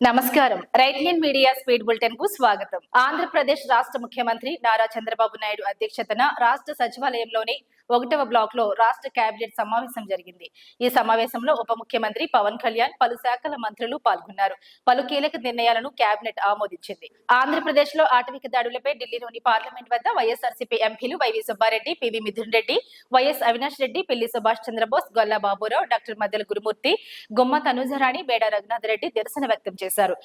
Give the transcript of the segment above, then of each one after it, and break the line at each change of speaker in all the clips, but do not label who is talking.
నమస్కారం. Right hand media speed బులెటిన్కు స్వాగతం. ఆంధ్రప్రదేశ్ రాష్ట్ర ముఖ్యమంత్రి నారా చంద్రబాబు నాయుడు అధ్యక్షతన రాష్ట్ర సచివాలయంలోని ఒకటవ బ్లాక్లో రాష్ట్ర కేబినెట్ సమావేశం జరిగింది. ఈ సమావేశంలో ఉప ముఖ్యమంత్రి పవన్ కళ్యాణ్ పలు శాఖల మంత్రులు పాల్గొన్నారు. పలు కీలక నిర్ణయాలను కేబినెట్ ఆమోదించింది. ఆంధ్రప్రదేశ్లో ఆటవిక దాడులపై ఢిల్లీలోని పార్లమెంట్ వద్ద వైఎస్ఆర్సీపీ ఎంపీలు Y V Subba Reddy P V Mithun Reddy Y S Avinash Reddy Pilli Subhash Chandra Bose Golla Baburao doctor Maddela Gurumoorthy Gumma Tanuja Rani బేడా Raghunath Reddy నిరసన వ్యక్తం చేశారు.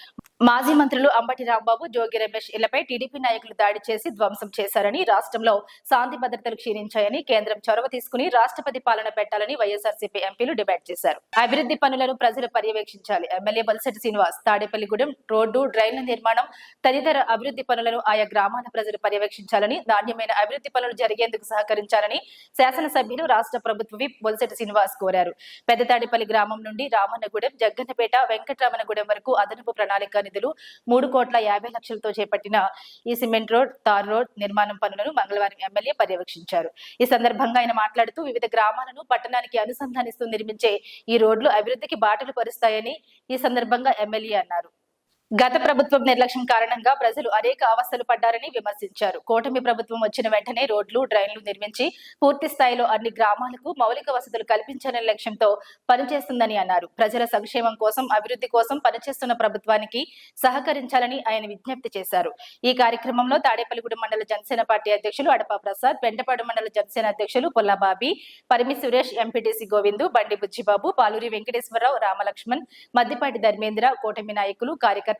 మాజీ మంత్రులు అంబటి రాంబాబు జోగి రమేష్ ఇళ్ళపై టీడీపీ నాయకులు దాడి చేసి ధ్వంసం చేశారని రాష్ట్రంలో శాంతి భద్రతలు క్షీణించాయని కేంద్ర చొరవ తీసుకుని రాష్ట్రపతి పాలన పెట్టాలని వైఎస్ఆర్సీపీ ఎంపీలు డిమాండ్ చేశారు. అభివృద్ధి పనులను ప్రజలు పర్యవేక్షించాలి. ఎమ్మెల్యే బలిశెట్టి శ్రీనివాస్ తాడేపల్లిగూడెం రోడ్డు డ్రైన్ల నిర్మాణం తదితర అభివృద్ధి పనులను ఆయా గ్రామాల ప్రజలు పర్యవేక్షించాలని నాణ్యమైన అభివృద్ధి పనులు జరిగేందుకు సహకరించాలని శాసనసభ్యులు రాష్ట్ర ప్రభుత్వ విప్ శ్రీనివాస్ కోరారు. పెద్దతాడేపల్లి గ్రామం నుండి రామన్నగూడెం జగ్గన్నపేట వెంకటరామనగూడెం వరకు అదనపు ప్రణాళిక నిధులు మూడు కోట్ల యాభై లక్షలతో చేపట్టిన ఈ సిమెంట్ రోడ్ తార్ రోడ్ నిర్మాణం పనులను మంగళవారం ఎమ్మెల్యే పర్యవేక్షించారు. ఈ సందర్భంగా ఆయన మాట్లాడుతూ వివిధ గ్రామాలను పట్టణానికి అనుసంధానిస్తూ నిర్మించే ఈ రోడ్లు అభివృద్ధికి బాటలు పరుస్తాయని ఈ సందర్భంగా ఎమ్మెల్యే అన్నారు. గత ప్రభుత్వం నిర్లక్ష్యం కారణంగా ప్రజలు అనేక అవస్థలు పడ్డారని విమర్శించారు. కూటమి ప్రభుత్వం వచ్చిన వెంటనే రోడ్లు డ్రైన్లు నిర్మించి పూర్తి స్థాయిలో అన్ని గ్రామాలకు మౌలిక వసతులు కల్పించాలనే లక్ష్యంతో పనిచేస్తుందని అన్నారు. ప్రజల సంక్షేమం కోసం అభివృద్ధి కోసం పనిచేస్తున్న ప్రభుత్వానికి సహకరించాలని ఆయన విజ్ఞప్తి చేశారు. ఈ కార్యక్రమంలో తాడేపల్లిగూడెం మండల జనసేన పార్టీ అధ్యక్షులు అడపా ప్రసాద్ పెంటపాడు మండల జనసేన అధ్యక్షులు పుల్లబాబి పరిమి సురేష్ ఎంపీటీసీ గోవిందు బండి బుజ్జిబాబు పాలూరి వెంకటేశ్వరరావు రామలక్ష్మణ్ మద్దిపాటి ధర్మేంద్ర కూటమి నాయకులు కార్యకర్తలు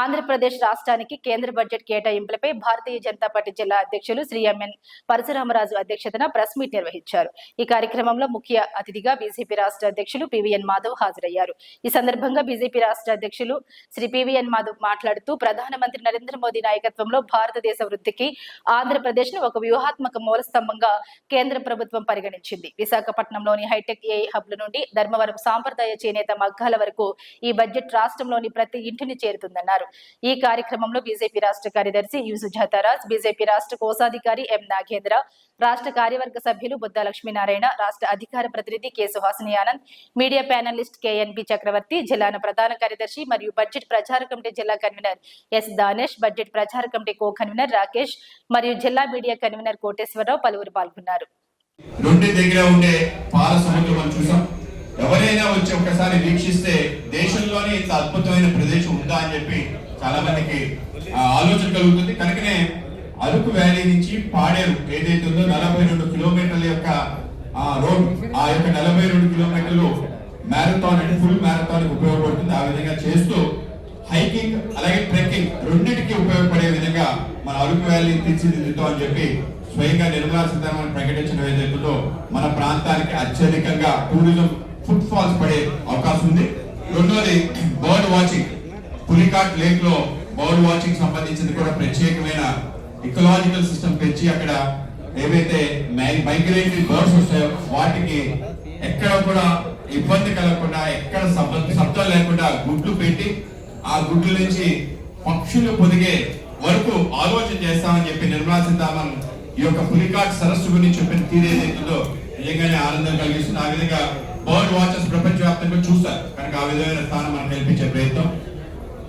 ఆంధ్రప్రదేశ్ రాష్ట్రానికి కేంద్ర బడ్జెట్ కేటాయింపులపై భారతీయ జనతా పార్టీ జిల్లా అధ్యక్షులు శ్రీ ఎంఎన్ పరశురామరాజు అధ్యక్షతన ప్రెస్ మీట్ నిర్వహించారు. ఈ కార్యక్రమంలో ముఖ్య అతిథిగా బీజేపీ రాష్ట్ర అధ్యక్షులు పివిఎన్ మాధవ్ హాజరయ్యారు. ఈ సందర్భంగా బీజేపీ రాష్ట్ర అధ్యక్షులు శ్రీ పివిఎన్ మాధవ్ మాట్లాడుతూ ప్రధానమంత్రి నరేంద్ర మోదీ నాయకత్వంలో భారతదేశ వృద్ధికి ఆంధ్రప్రదేశ్ను ఒక వ్యూహాత్మక మూల స్తంభంగా కేంద్ర ప్రభుత్వం పరిగణించింది. విశాఖపట్నంలోని హైటెక్ ఏఐ హబ్ల నుండి ధర్మవరం సాంప్రదాయ చేనేత మగ్గాల వరకు ఈ బడ్జెట్ రాష్ట్రంలోని ప్రతి ఇంటిని చేరుతుందన్నారు. ఈ కార్యక్రమంలో బీజేపీ రాష్ట్ర కార్యదర్శి యు సుజాతారాజ్ బీజేపీ రాష్ట్ర కోశాధికారి ఎం నాగేంద్ర రాష్ట్ర కార్యవర్గ సభ్యులు బుద్ధ లక్ష్మీనారాయణ రాష్ట్ర అధికార ప్రతినిధి K Suhasini Anand media panelist KNB Chakravarthi జిల్లాన ప్రధాన కార్యదర్శి మరియు బడ్జెట్ ప్రచార కమిటీ జిల్లా కన్వీనర్ ఎస్ దానేష్ బడ్జెట్ ప్రచార కమిటీ కో కన్వీనర్ రాకేష్ మరియు జిల్లా మీడియా కన్వీనర్ కోటేశ్వరరావు పలువురు పాల్గొన్నారు.
రెండు దగ్గర ఉండే పాల సముద్రం చూసాం. ఎవరైనా వచ్చి ఒకసారి వీక్షిస్తే దేశంలోనే ఇంత అద్భుతమైన ప్రదేశం ఉందా అని చెప్పి చాలా మందికి ఆలోచన కలుగుతుంది. కనుకనే అరకు వ్యాలీ నుంచి పాడేరు ఏదైతే ఉందో నలభై రెండు కిలోమీటర్ల యొక్క ఆ రోడ్ ఆ యొక్క నలభై రెండు కిలోమీటర్లు మ్యారథాన్ అంటే ఫుల్ మ్యారథాన్ ఉపయోగపడుతుంది. ఆ విధంగా చేస్తూ హైకింగ్ అలాగే ట్రెక్కింగ్ రెండింటికి ఉపయోగపడే విధంగా మన అరకు వ్యాలీ తీర్చిదిద్దుతాం అని చెప్పి స్వయంగా నిర్మలా సీతారామన్ ప్రకటించడం ఏదైతుందో మన ప్రాంతానికి అత్యధికంగా టూరిజం ఫుట్ ఫాల్స్ పడే అవకాశం ఉంది. రెండోది బర్డ్ వాచింగ్. పులికాట్ లేక్లో బర్డ్ వాచింగ్ సంబంధించింది కూడా ప్రత్యేకమైన ఇకలాజికల్ సిస్టమ్ పెంచి అక్కడ ఏవైతే మైగ్రేటరీ బర్డ్స్ వస్తాయో వాటికి ఎక్కడ కూడా ఇబ్బంది కలగకుండా ఎక్కడ శబ్దం లేకుండా గుడ్లు పెట్టి ఆ గుడ్ల నుంచి పక్షులు పొదిగే వరకు ఆలోచన చేస్తామని చెప్పి నిర్మలా సీతారామన్ ఈ యొక్క పులికాట్ సరస్సు గురించి చెప్పిన తీరేదైతుందో నిజంగానే ఆనందం కలిగిస్తుంది. ఆ విధంగా బర్డ్ వాచర్స్ ప్రపంచవ్యాప్తంగా చూస్తారు కనుక ఆ విధమైన స్థానం మనం కల్పించే ప్రయత్నం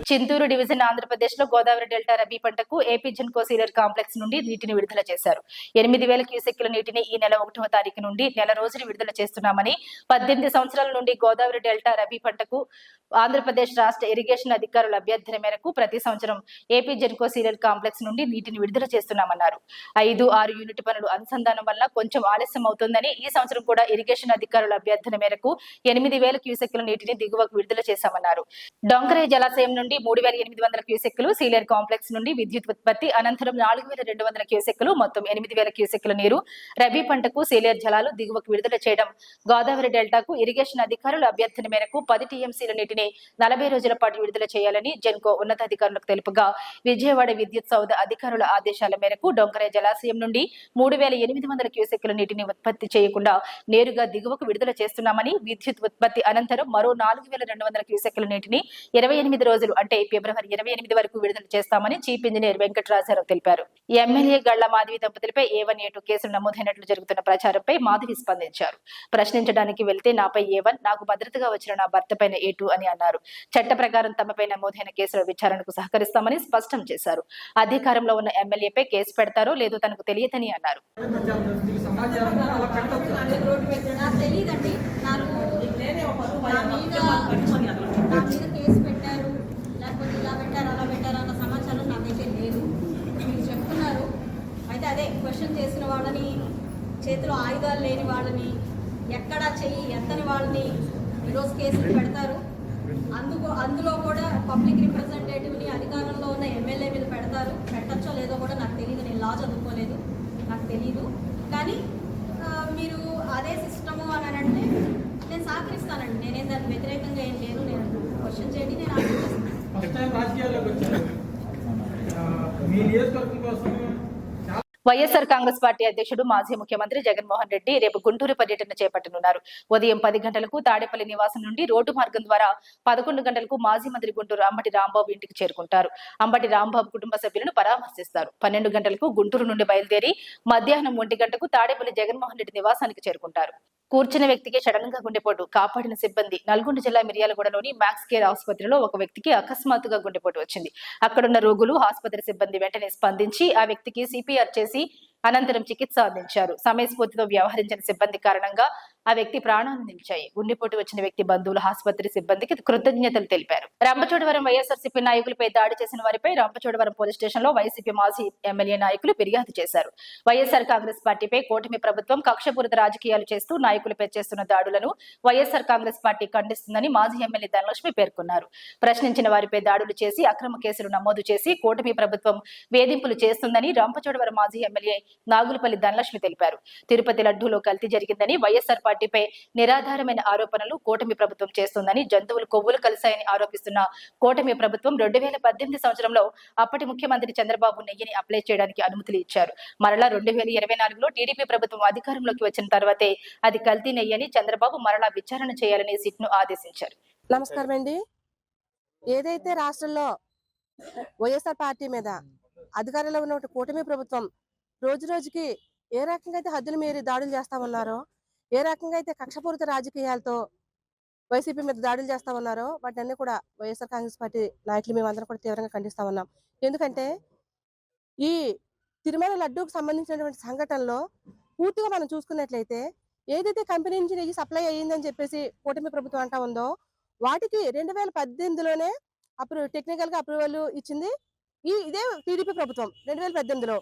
చింతూరు డివిజన్ ఆంధ్రప్రదేశ్లో గోదావరి డెల్టా రబీ పంటకు ఏపీ జన్కో సీలర్ కాంప్లెక్స్ నుండి నీటిని విడుదల చేశారు. ఎనిమిది వేల క్యూసెక్ల నీటిని ఈ నెల ఒకటవ తారీఖు నుండి నెల రోజులు విడుదల చేస్తున్నామని పద్దెనిమిది సంవత్సరాల నుండి గోదావరి డెల్టా రబీ పంటకు ఆంధ్రప్రదేశ్ రాష్ట్ర ఇరిగేషన్ అధికారుల అభ్యర్థన మేరకు ప్రతి సంవత్సరం ఏపీ జెన్కో సీరియల్ కాంప్లెక్స్ నుండి నీటిని విడుదల చేస్తున్నామన్నారు. ఐదు ఆరు యూనిట్ పనులు అనుసంధానం వల్ల కొంచెం ఆలస్యం అవుతుందని ఈ సంవత్సరం కూడా ఇరిగేషన్ అధికారుల అభ్యర్థన మేరకు ఎనిమిది వేల క్యూసెక్ల నీటిని దిగువకు విడుదల చేశామన్నారు. డొంకరే జలాశయం నుండి నుండి మూడు వేల ఎనిమిది వందల క్యూసెక్కులు సీలేర్ కాంప్లెక్స్ నుండి విద్యుత్ ఉత్పత్తి అనంతరం నాలుగు వేల రెండు వందల క్యూసెక్కులు మొత్తం ఎనిమిది వేల క్యూసెక్కుల నీరు రబీ పంటకు సీలేర్ జలాలు దిగువకు విడుదల చేయడం. గోదావరి డెల్టాకు ఇరిగేషన్ అధికారుల అభ్యర్థన మేరకు పది టీఎంసీల నీటిని నలభై రోజుల పాటు విడుదల చేయాలని జెన్కో ఉన్నతాధికారులకు తెలుపగా విజయవాడ విద్యుత్ సౌధ అధికారుల ఆదేశాల మేరకు డొంకరే జలాశయం నుండి మూడు వేల ఎనిమిది వందల క్యూసెక్కుల నీటిని ఉత్పత్తి చేయకుండా నేరుగా దిగువకు విడుదల చేస్తున్నామని విద్యుత్ ఉత్పత్తి అనంతరం మరో నాలుగు వేల రెండు వందల క్యూసెక్కుల నీటిని ఇరవై ఎనిమిది రోజులు అంటే ఫిబ్రవరి ఇరవై ఎనిమిది వరకు విడుదల చేస్తామని చీఫ్ ఇంజనీర్ వెంకటరాజారావు తెలిపారు. ఎమ్మెల్యే గళ్ళ మాధవి దంపతులపై ఏ వన్ ఏ టూ కేసులు నమోదైనట్లు జరుగుతున్న ప్రచారంపై మాధవి స్పందించారు. ప్రశ్నించడానికి వెళ్తే నాపై ఏ వన్ నాకు భద్రతగా వచ్చిన నా భర్త పైన ఏ టూ అని అన్నారు. చట్ట ప్రకారం తమపై నమోదైన కేసుల విచారణకు సహకరిస్తామని స్పష్టం చేశారు. అధికారంలో ఉన్న ఎమ్మెల్యేపై కేసు పెడతారో లేదో తనకు తెలియదని అన్నారు.
తెలియదండి. నాకు నా మీద నా మీద కేసు పెట్టారు లేకపోతే ఇలా పెట్టారు అలా పెట్టారు అన్న సమాచారం నాకైతే లేదు మీరు చెప్తున్నారు అయితే అదే క్వశ్చన్ చేసిన వాళ్ళని చేతిలో ఆయుధాలు లేని వాళ్ళని ఎక్కడ చెయ్యి ఎత్తని వాళ్ళని ఈరోజు కేసులు పెడతారు. అందుకు అందులో కూడా పబ్లిక్ రిప్రజెంటేటివ్ని అధికారంలో ఉన్న ఎమ్మెల్యే మీద పెడతారు. పెట్టచ్చో లేదో కూడా నాకు తెలియదు నేను లా చదువుకోలేదు. నాకు తెలియదు కానీ మీరు అదే సిస్టము అని అంటే నేను సహకరిస్తానండి. నేనేం దానికి వ్యతిరేకంగా ఏం లేదు నేను క్వశ్చన్ చేయండి నేను
ఆలోచిస్తాను ఆ, మీ నియోజకవర్గం కోసం
వైఎస్ఆర్ కాంగ్రెస్ పార్టీ అధ్యక్షుడు మాజీ ముఖ్యమంత్రి జగన్మోహన్ రెడ్డి రేపు గుంటూరు పర్యటన చేపట్టనున్నారు. ఉదయం పది గంటలకు తాడేపల్లి నివాసం నుండి రోడ్డు మార్గం ద్వారా పదకొండు గంటలకు మాజీ మంత్రి గుంటూరు అంబటి రాంబాబు ఇంటికి చేరుకుంటారు. అంబటి రాంబాబు కుటుంబ సభ్యులను పరామర్శిస్తారు. పన్నెండు గంటలకు గుంటూరు నుండి బయలుదేరి మధ్యాహ్నం ఒంటి గంటకు తాడేపల్లి జగన్మోహన్ రెడ్డి నివాసానికి చేరుకుంటారు. కూర్చున్న వ్యక్తికి సడన్గా గుండెపోటు కాపాడిన సిబ్బంది. నల్గొండ జిల్లా మిర్యాలగూడలోని మ్యాక్స్ కేర్ ఆసుపత్రిలో ఒక వ్యక్తికి అకస్మాత్తుగా గుండెపోటు వచ్చింది. అక్కడున్న రోగులు ఆసుపత్రి సిబ్బంది వెంటనే స్పందించి ఆ వ్యక్తికి సిపిఆర్ చేసి అనంతరం చికిత్స అందించారు. సమయస్ఫూర్తితో వ్యవహరించిన సిబ్బంది కారణంగా ఆ వ్యక్తి ప్రాణాలు నిలిచాయి గుండెపోటు వచ్చిన వ్యక్తి బంధువులు ఆసుపత్రి సిబ్బందికి కృతజ్ఞతలు తెలిపారు. రంపచోడవరం వైఎస్ఆర్సీపీ నాయకులపై దాడి చేసిన వారిపై రంపచోడవరం పోలీస్ స్టేషన్లో వైసీపీ మాజీ ఎమ్మెల్యే నాయకులు ఫిర్యాదు చేశారు. వైఎస్ఆర్ కాంగ్రెస్ పార్టీపై కూటమి ప్రభుత్వం కక్షపూరిత రాజకీయాలు చేస్తూ నాయకులపై చేస్తున్న దాడులను వైఎస్ఆర్ కాంగ్రెస్ పార్టీ ఖండిస్తుందని మాజీ ఎమ్మెల్యే ధనలక్ష్మి పేర్కొన్నారు. ప్రశ్నించిన వారిపై దాడులు చేసి అక్రమ కేసులు నమోదు చేసి కూటమి ప్రభుత్వం వేధింపులు చేస్తుందని రంపచోడవరం మాజీ ఎమ్మెల్యే నాగులపల్లి ధనలక్ష్మి తెలిపారు. తిరుపతి లడ్డూలో కల్తీ జరిగిందని వైఎస్ఆర్ పార్టీపై నిరాధారమైన ఆరోపణలు కూటమి ప్రభుత్వం చేస్తోందని జంతువులు కొవ్వులు కలిశాయని ఆరోపిస్తున్న కూటమి ప్రభుత్వం రెండు వేల పద్దెనిమిది సంవత్సరంలో అప్పటి ముఖ్యమంత్రి చంద్రబాబు నెయ్యిని అప్లై చేయడానికి అనుమతులు ఇచ్చారు. మరలా రెండు వేల ఇరవై నాలుగులో టీడీపీ ప్రభుత్వం అధికారంలోకి వచ్చిన తర్వాతే అది కల్తీ నెయ్యని చంద్రబాబు మరలా విచారణ చేయాలని సిట్ను ఆదేశించారు.
నమస్కారం అండి. ఏదైతే రాష్ట్రంలో వైఎస్ఆర్ పార్టీ మీద అధికారంలో ఉన్న కూటమి ప్రభుత్వం రోజు రోజుకి ఏ రకంగా అయితే హద్దులు మీరు దాడులు చేస్తా ఉన్నారో ఏ రకంగా అయితే కక్షపూరిత రాజకీయాలతో వైసీపీ మీద దాడులు చేస్తా ఉన్నారో వాటిని కూడా వైఎస్ఆర్ కాంగ్రెస్ పార్టీ నాయకులు మేమందరం కూడా తీవ్రంగా ఖండిస్తా ఉన్నాం. ఎందుకంటే ఈ తిరుమల లడ్డూకు సంబంధించినటువంటి సంఘటనలో పూర్తిగా మనం చూసుకున్నట్లయితే ఏదైతే కంపెనీ నుంచి నెయ్యి సప్లై అయ్యిందని చెప్పేసి కూటమి ప్రభుత్వం అంటా ఉందో వాటికి రెండు వేల పద్దెనిమిదిలోనే అప్రూ టెక్నికల్గా అప్రూవల్ ఇచ్చింది ఈ ఇదే టీడీపీ ప్రభుత్వం. రెండు వేల పద్దెనిమిదిలో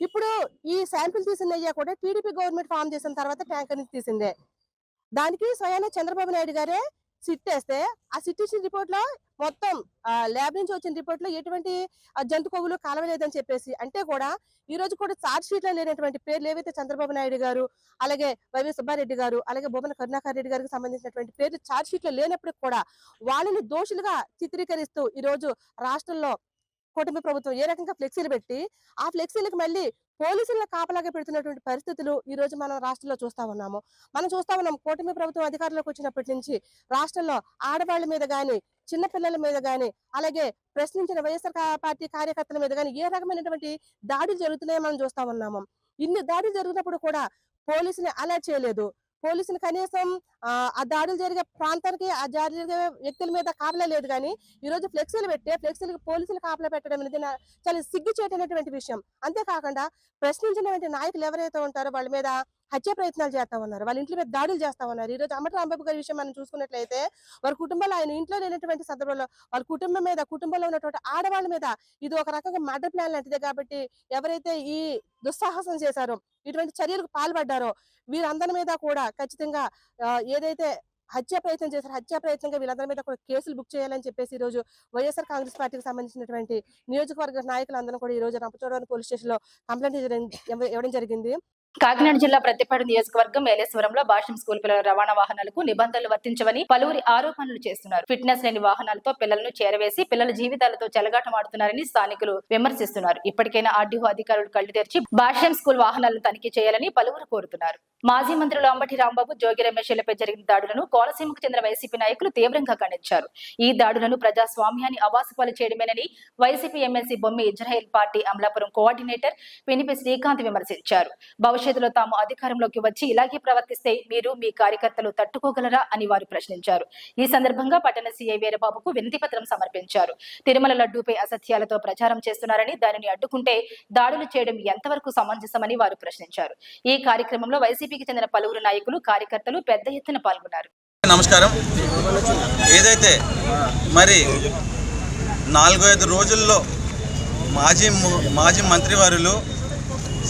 ఇప్పుడు ఈ శాంపిల్ తీసినయ్యా కూడా టీడీపీ గవర్నమెంట్ ఫామ్ చేసిన తర్వాత ట్యాంకర్ నుంచి తీసిందే. దానికి స్వయాన చంద్రబాబు నాయుడు గారే సిట్ వేస్తే ఆ సిట్ ఇచ్చిన రిపోర్ట్లో మొత్తం ల్యాబ్ నుంచి వచ్చిన రిపోర్ట్లో ఎటువంటి జంతుకోవులు కలవలేదని చెప్పేసి అంటే కూడా ఈ రోజు కూడా చార్జ్ షీట్లో లేనటువంటి పేర్లు ఏవైతే చంద్రబాబు నాయుడు గారు అలాగే వైవి సుబ్బారెడ్డి గారు అలాగే బొమ్మన కరుణాకర్ రెడ్డి గారికి సంబంధించినటువంటి పేర్లు చార్జ్ షీట్లో లేనప్పటికి కూడా వాళ్ళని దోషులుగా చిత్రీకరిస్తూ ఈ రోజు రాష్ట్రంలో కూటమి ప్రభుత్వం ఏ రకంగా ఫ్లెక్సీలు పెట్టి ఆ ఫ్లెక్సీలకు మళ్ళీ పోలీసులను కాపలాగా పెడుతున్నటువంటి పరిస్థితులు ఈ రోజు మనం రాష్ట్రంలో చూస్తా ఉన్నాము. మనం చూస్తా ఉన్నాం కూటమి ప్రభుత్వం అధికారంలోకి వచ్చినప్పటి నుంచి రాష్ట్రంలో ఆడవాళ్ళ మీద కానీ చిన్న పిల్లల మీద కానీ అలాగే ప్రశ్నించిన వైఎస్ఆర్ పార్టీ కార్యకర్తల మీద కానీ ఏ రకమైనటువంటి దాడులు జరుగుతున్నాయో మనం చూస్తా ఉన్నాము. ఇన్ని దాడులు జరిగినప్పుడు కూడా పోలీసుని అలర్ట్ చేయలేదు. పోలీసులు కనీసం ఆ, దాడులు జరిగే ప్రాంతానికి ఆ దాడులు జరిగే వ్యక్తుల మీద కాపలా లేదు కానీ ఈ రోజు ఫ్లెక్సీలు పెట్టే ఫ్లెక్సీలకు పోలీసులు కాపలా పెట్టడం అనేది చాలా చాలా సిగ్గుచేటైనటువంటి విషయం. అంతేకాకుండా ప్రశ్నించినటువంటి నాయకులు ఎవరైతే ఉంటారో వాళ్ళ మీద హత్య ప్రయత్నాలు చేస్తా ఉన్నారు వాళ్ళ ఇంట్లో మీద దాడులు చేస్తా ఉన్నారు ఈ రోజు అమ్మటి రాంబాబు గారి విషయం మనం చూసుకున్నట్లయితే వారి కుటుంబంలో ఆయన ఇంట్లో లేనటువంటి సందర్భంలో వాళ్ళ కుటుంబం మీద కుటుంబంలో ఉన్నటువంటి ఆడవాళ్ళ మీద ఇది ఒక రకంగా మర్డర్ ప్లాన్ లాంటిదే కాబట్టి ఎవరైతే ఈ దుస్సాహసం చేశారో ఇటువంటి చర్యలకు పాల్పడ్డారో వీరందరి మీద కూడా ఖచ్చితంగా ఏదైతే హత్య ప్రయత్నం చేశారు హత్య ప్రయత్నంగా వీళ్ళందరి మీద కూడా కేసులు బుక్ చేయాలని చెప్పేసి ఈ రోజు వైఎస్ఆర్ కాంగ్రెస్ పార్టీకి సంబంధించినటువంటి నియోజకవర్గ నాయకులందరూ కూడా ఈ రోజు రంపచోడవరం పోలీస్ స్టేషన్లో కంప్లైంట్ ఇవ్వడం జరిగింది.
కాకినాడ జిల్లా ప్రతిపాడు నియోజకవర్గం ఏలేశ్వరంలో భాష్యం స్కూల్ పిల్లల రవాణా వాహనాలకు నిబంధనలు వర్తించవని పలువురి ఆరోపణలు చేస్తున్నారు. ఫిట్నెస్ లేని వాహనాలతో పిల్లలను చేరవేసి పిల్లల జీవితాలతో చెలగాటమాడుతున్నారని స్థానికులు విమర్శిస్తున్నారు. ఇప్పటికైనా ఆర్డీఓ అధికారులు కళ్ళు తెరిచి భాష్యం స్కూల్ వాహనాలను తనిఖీ చేయాలని పలువురు కోరుతున్నారు. మాజీ మంత్రులు అంబటి రాంబాబు జోగి రమేష్లపై జరిగిన దాడులను కోనసీమకు చెందిన వైసీపీ నాయకులు తీవ్రంగా ఖండించారు. ఈ దాడులను ప్రజాస్వామ్యాన్ని అవాసపాలు చేయడమేనని YCP MLC Bommi Israel party Amalapuram coordinator Pinipe Srikanth విమర్శించారు. భవిష్యత్తులో తాము అధికారంలోకి వచ్చి ఇలాగే ప్రవర్తిస్తే మీరు మీ కార్యకర్తలు తట్టుకోగలరా అని వారు ప్రశ్నించారు. ఈ సందర్భంగా పట్టణ సీఐ వీరబాబుకు వినతి పత్రం సమర్పించారు. తిరుమల లడ్డూపై అసత్యాలతో ప్రచారం చేస్తున్నారని దానిని అడ్డుకుంటే దాడులు చేయడం ఎంతవరకు సమంజసమని వారు ప్రశ్నించారు. ఈ కార్యక్రమంలో వైసీపీకి చెందిన పలువురు నాయకులు కార్యకర్తలు పెద్ద ఎత్తున పాల్గొన్నారు.
నమస్కారం. ఏదైతే మరి నాలుగు ఐదు రోజుల్లో మాజీ మాజీ మంత్రివారులు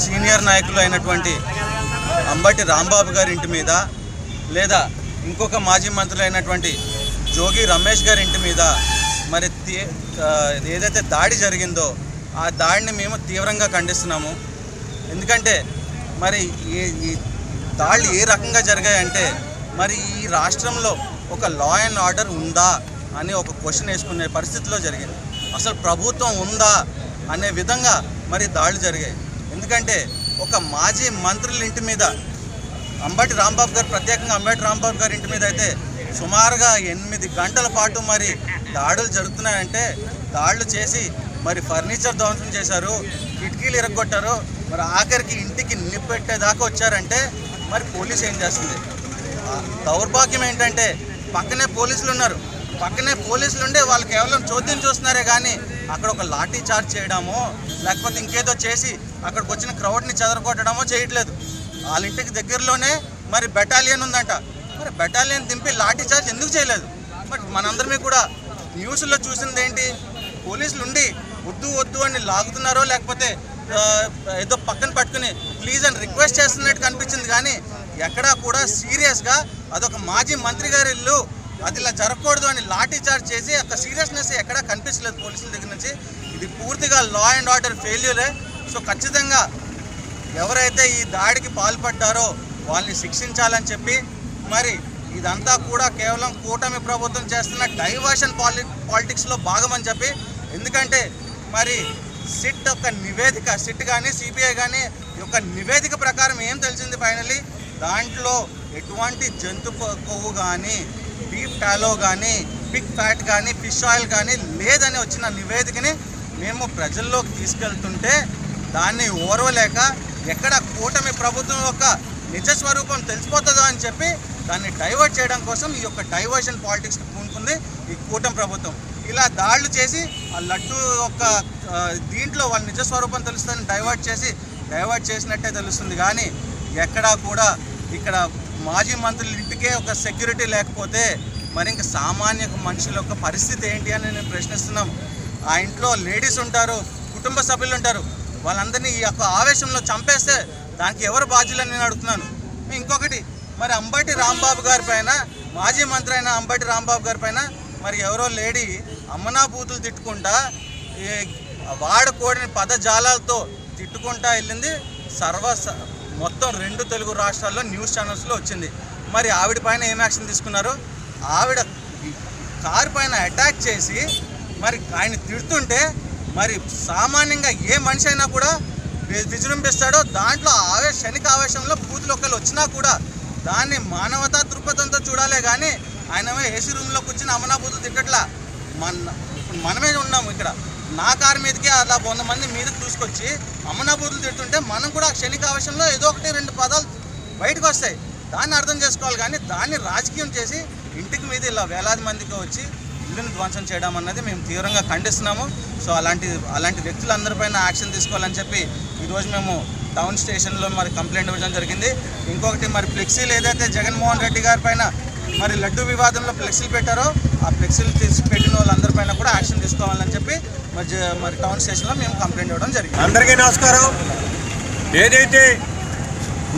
సీనియర్ నాయకులు అయినటువంటి అంబటి రాంబాబు గారి ఇంటి మీద లేదా ఇంకొక మాజీ మంత్రులు అయినటువంటి జోగి రమేష్ గారి ఇంటి మీద మరి ఏదైతే దాడి జరిగిందో ఆ దాడిని మేము తీవ్రంగా ఖండిస్తున్నాము. ఎందుకంటే మరి ఈ ఈ ఏ రకంగా జరిగాయంటే మరి ఈ రాష్ట్రంలో ఒక లా అండ్ ఆర్డర్ ఉందా అని ఒక క్వశ్చన్ వేసుకునే పరిస్థితిలో జరిగింది అసలు ప్రభుత్వం ఉందా అనే విధంగా మరి దాడులు జరిగాయి. ఎందుకంటే ఒక మాజీ మంత్రుల ఇంటి మీద అంబటి రాంబాబు గారు ప్రత్యేకంగా అంబటి రాంబాబు గారి ఇంటి మీద అయితే సుమారుగా ఎనిమిది గంటల పాటు మరి దాడులు జరుగుతున్నాయంటే దాడులు చేసి మరి ఫర్నిచర్ ధ్వంసం చేశారు కిటికీలు ఇరగొట్టారు మరి ఆఖరికి ఇంటికి నిప్పెట్టేదాకా వచ్చారంటే మరి పోలీస్ ఏం చేస్తుంది? దౌర్భాగ్యం ఏంటంటే పక్కనే పోలీసులు ఉన్నారు. పక్కనే పోలీసులు ఉండే వాళ్ళు కేవలం చోద్యం చూస్తున్నారే కానీ అక్కడ ఒక లాఠీ చార్జ్ చేయడమో లేకపోతే ఇంకేదో చేసి అక్కడికి వచ్చిన క్రౌడ్ని చెదరగొట్టడమో చేయట్లేదు. వాళ్ళ ఇంటికి దగ్గరలోనే మరి బెటాలియన్ ఉందంట. మరి బెటాలియన్ దింపి లాఠీ చార్జ్ ఎందుకు చేయలేదు? బట్ మనందరమీ కూడా న్యూస్లో చూసింది ఏంటి పోలీసులు ఉండి వద్దు వద్దు అని లాగుతున్నారో లేకపోతే ఏదో పక్కన పట్టుకుని ప్లీజ్ అని రిక్వెస్ట్ చేస్తున్నట్టు కనిపించింది. కానీ ఎక్కడా కూడా సీరియస్గా అదొక మాజీ మంత్రి గారి ఇల్లు అది ఇలా జరగకూడదు అని లాఠీ చార్జ్ చేసి అక్కడ సీరియస్నెస్ ఎక్కడా కనిపించలేదు పోలీసుల దగ్గర నుంచి. ఇది పూర్తిగా లా అండ్ ఆర్డర్ ఫెయిల్యూరే సో ఖచ్చితంగా ఎవరైతే ఈ దాడికి పాల్పడ్డారో వాళ్ళని శిక్షించాలని చెప్పి మరి ఇదంతా కూడా కేవలం కూటమి ప్రభుత్వం చేస్తున్న డైవర్షన్ పాలి పాలిటిక్స్లో భాగమని చెప్పి ఎందుకంటే మరి సిట్ ఒక నివేదిక సిట్ కానీ సిబిఐ కానీ యొక్క నివేదిక ప్రకారం ఏం తెలిసింది ఫైనలీ దాంట్లో ఎటువంటి జంతు కొవ్వు కానీ బీఫ్ టాలో కానీ పిక్ ఫ్యాట్ కానీ ఫిష్ ఆయిల్ కానీ లేదని వచ్చిన నివేదికని మేము ప్రజల్లోకి తీసుకెళ్తుంటే దాన్ని ఓర్వలేక ఎక్కడ కూటమి ప్రభుత్వం యొక్క నిజ స్వరూపం తెలిసిపోతుందో అని చెప్పి దాన్ని డైవర్ట్ చేయడం కోసం ఈ యొక్క డైవర్షన్ పాలిటిక్స్ పూనుకుంది ఈ కూటమి ప్రభుత్వం. ఇలా దాడులు చేసి ఆ లడ్డు యొక్క దీంట్లో వాళ్ళ నిజ స్వరూపం తెలుస్తుందని డైవర్ట్ చేసి డైవర్ట్ చేసినట్టే తెలుస్తుంది. కానీ ఎక్కడా కూడా ఇక్కడ మాజీ మంత్రుల ఇంటికే ఒక సెక్యూరిటీ లేకపోతే మరి ఇంకా సామాన్య మనుషుల యొక్క పరిస్థితి ఏంటి అని నేను ప్రశ్నిస్తున్నాం. ఆ ఇంట్లో లేడీస్ ఉంటారు కుటుంబ సభ్యులు ఉంటారు. వాళ్ళందరినీ ఈ యొక్క ఆవేశంలో చంపేస్తే దానికి ఎవరు బాధ్యులని నేను అడుగుతున్నాను. ఇంకొకటి మరి అంబటి రాంబాబు గారి పైన మాజీ మంత్రి అయిన అంబటి రాంబాబు గారి పైన మరి ఎవరో లేడీ అమ్మనా బూతులు తిట్టుకుంటా ఈ పదజాలాలతో తిట్టుకుంటా వెళ్ళింది. సర్వ మొత్తం రెండు తెలుగు రాష్ట్రాల్లో న్యూస్ ఛానల్స్లో వచ్చింది. మరి ఆవిడ పైన ఏం యాక్షన్ తీసుకున్నారు? ఆవిడ కారు పైన అటాక్ చేసి మరి ఆయన తిడుతుంటే మరి సామాన్యంగా ఏ మనిషి అయినా కూడా విజృంభిస్తాడో దాంట్లో ఆవేశ క్షణిక ఆవేశంలో పూతులు ఒకళ్ళు వచ్చినా కూడా దాన్ని మానవతా దృక్పథంతో చూడాలే కానీ ఆయన ఏసీ రూమ్లో కూర్చుని అమనా బూతులు తిట్టట్లా. మన మనమే ఉన్నాము ఇక్కడ. నా కారు మీదకి అలా వంద మంది మీద చూసుకొచ్చి అమ్మనాబూతులు తిడుతుంటే మనం కూడా ఆ క్షణిక ఆవేశంలో ఏదో ఒకటి రెండు పదాలు బయటకు వస్తాయి. దాన్ని అర్థం చేసుకోవాలి కానీ దాన్ని రాజకీయం చేసి ఇంటికి మీద ఇలా వేలాది మందికి వచ్చి ఇల్లుని ధ్వంసం చేయడం అన్నది మేము తీవ్రంగా ఖండిస్తున్నాము. సో అలాంటి అలాంటి వ్యక్తులందరిపైన యాక్షన్ తీసుకోవాలని చెప్పి ఈరోజు మేము టౌన్ స్టేషన్లో మరి కంప్లైంట్ ఇవ్వడం జరిగింది. ఇంకొకటి మరి ఫ్లెక్సీలు ఏదైతే జగన్మోహన్ రెడ్డి గారి పైన మరి లడ్డు వివాదంలో ఫ్లెక్సీలు పెట్టారో ఆ ఫ్లెక్సీలు తీసి పెట్టిన వాళ్ళందరిపైన కూడా యాక్షన్ తీసుకోవాలని చెప్పి మరి మరి టౌన్ స్టేషన్లో మేము కంప్లైంట్ ఇవ్వడం జరిగింది.
అందరికీ నమస్కారం. ఏదైతే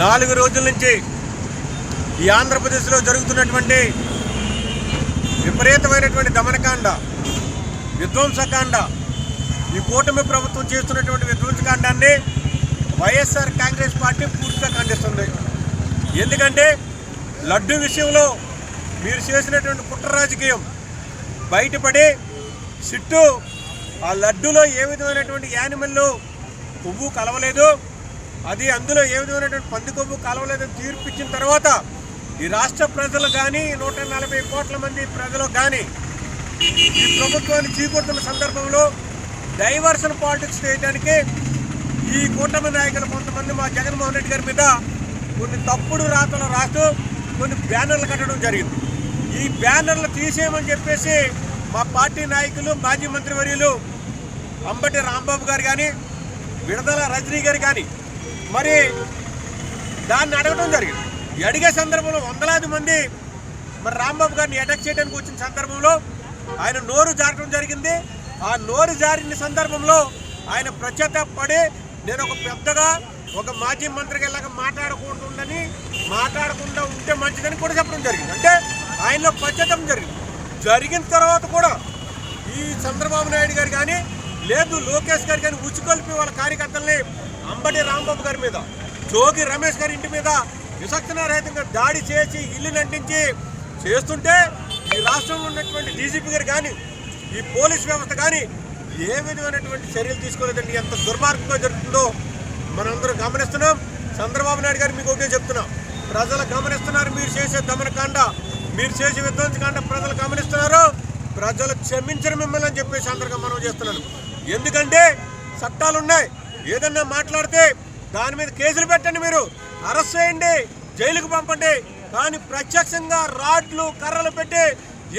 నాలుగు రోజుల నుంచి ఈ ఆంధ్రప్రదేశ్లో జరుగుతున్నటువంటి విపరీతమైనటువంటి దమనకాండ విధ్వంసకాండ ఈ కూటమి ప్రభుత్వం చేస్తున్నటువంటి విధ్వంసకాండాన్ని వైఎస్ఆర్ కాంగ్రెస్ పార్టీ పూర్తిగా ఖండిస్తుంది. ఎందుకంటే లడ్డు విషయంలో మీరు చేసినటువంటి కుట్ర రాజకీయం బయటపడి సిట్టు ఆ లడ్డులో ఏ విధమైనటువంటి యానిమల్ కొవ్వు కలవలేదు అది అందులో ఏ విధమైనటువంటి పందికొమ్ము కలవలేదని తీర్పిచ్చిన తర్వాత ఈ రాష్ట్ర ప్రజలు కానీ నూట నలభై కోట్ల మంది ప్రజలు కానీ ఈ ప్రభుత్వాన్ని చీకొడుతున్న సందర్భంలో డైవర్షన్ పాలిటిక్స్ చేయడానికి ఈ కూటమి నాయకులు కొంతమంది మా జగన్మోహన్ రెడ్డి గారి మీద కొన్ని తప్పుడు రాతలు రాస్తూ కొన్ని బ్యానర్లు కట్టడం జరిగింది. ఈ బ్యానర్లు తీసేయమని చెప్పేసి మా పార్టీ నాయకులు మాజీ మంత్రివర్యులు అంబటి రాంబాబు గారు కానీ విడదల రజనీ గారు కానీ మరి దాన్ని అడగడం జరిగింది. అడిగే సందర్భంలో వందలాది మంది మరి రాంబాబు గారిని అటాక్ చేయడానికి వచ్చిన సందర్భంలో ఆయన నోరు జారడం జరిగింది. ఆ నోరు జారిన సందర్భంలో ఆయన ప్రత్యేకపడి నేను ఒక పెద్దగా ఒక మాజీ మంత్రికి ఇలాగ మాట్లాడకుంటుండని మాట్లాడకుండా ఉంటే మంచిదని కూడా చెప్పడం జరిగింది. అంటే ఆయనలో పశ్చాత్తాపం జరిగింది. జరిగిన తర్వాత కూడా ఈ చంద్రబాబు నాయుడు గారు కానీ లేదు లోకేష్ గారు కానీ ఉచ్చుకొల్పి వాళ్ళ కార్యకర్తల్ని అంబటి రాంబాబు గారి మీద జోగి రమేష్ గారి ఇంటి మీద విసక్తనారహితంగా దాడి చేసి ఇల్లు నంటించి చేస్తుంటే ఈ రాష్ట్రంలో ఉన్నటువంటి డీజీపీ గారు కానీ ఈ పోలీస్ వ్యవస్థ కానీ ఏ విధమైనటువంటి చర్యలు తీసుకోలేదండి. ఎంత దుర్మార్గంగా జరుగుతుందో మనందరం గమనిస్తున్నాం. చంద్రబాబు నాయుడు గారు మీకు ఒకటే చెప్తున్నాం ప్రజలు గమనిస్తున్నారు మీరు చేసే దమనకాండ. మీరు చేసే విధ్వంసకాండ ప్రజలు గమనిస్తున్నారు. ప్రజలు క్షమించరు మిమ్మల్ని అని చెప్పేసి అందరిగా మనం చేస్తున్నాను. ఎందుకంటే చట్టాలు ఉన్నాయి. ఏదన్నా మాట్లాడితే దాని మీద కేసులు పెట్టండి మీరు. అరెస్ట్ చేయండి. జైలుకు పంపండి. కానీ ప్రత్యక్షంగా రాడ్లు కర్రలు పెట్టి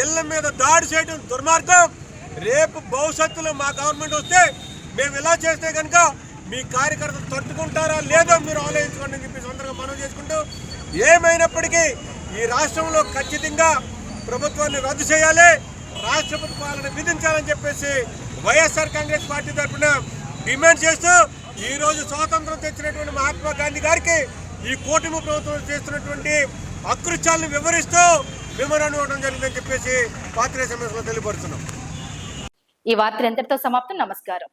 ఇళ్ళ మీద దాడి చేయడం దుర్మార్గం. రేపు భవిష్యత్తులో మా గవర్నమెంట్ వస్తే మేము ఇలా చేస్తే కనుక మీ కార్యకర్తలు తట్టుకుంటారా లేదో మీరు ఆలోచించుకోండి అని చెప్పి సందర్భంగా మనం చేసుకుంటూ ఏమైనప్పటికీ ఈ రాష్ట్రంలో ఖచ్చితంగా ప్రభుత్వాన్ని రద్దు చేయాలి. రాష్ట్రపతి పాలన విధించాలని చెప్పేసి వైఎస్ఆర్ కాంగ్రెస్ పార్టీ తరఫున డిమాండ్ చేస్తూ ఈ రోజు స్వాతంత్రం తెచ్చినటువంటి మహాత్మా గాంధీ గారికి ఈ కూటమి ప్రభుత్వం చేస్తున్నటువంటి అకృత్యాలను వివరిస్తూ వివరణ ఇవ్వడం జరిగిందని చెప్పేసి పాత్రే సమస్యలో తెలియపరుస్తున్నాం.
ఈ వార్తలు ఎంతటితో సమాప్తం. నమస్కారం.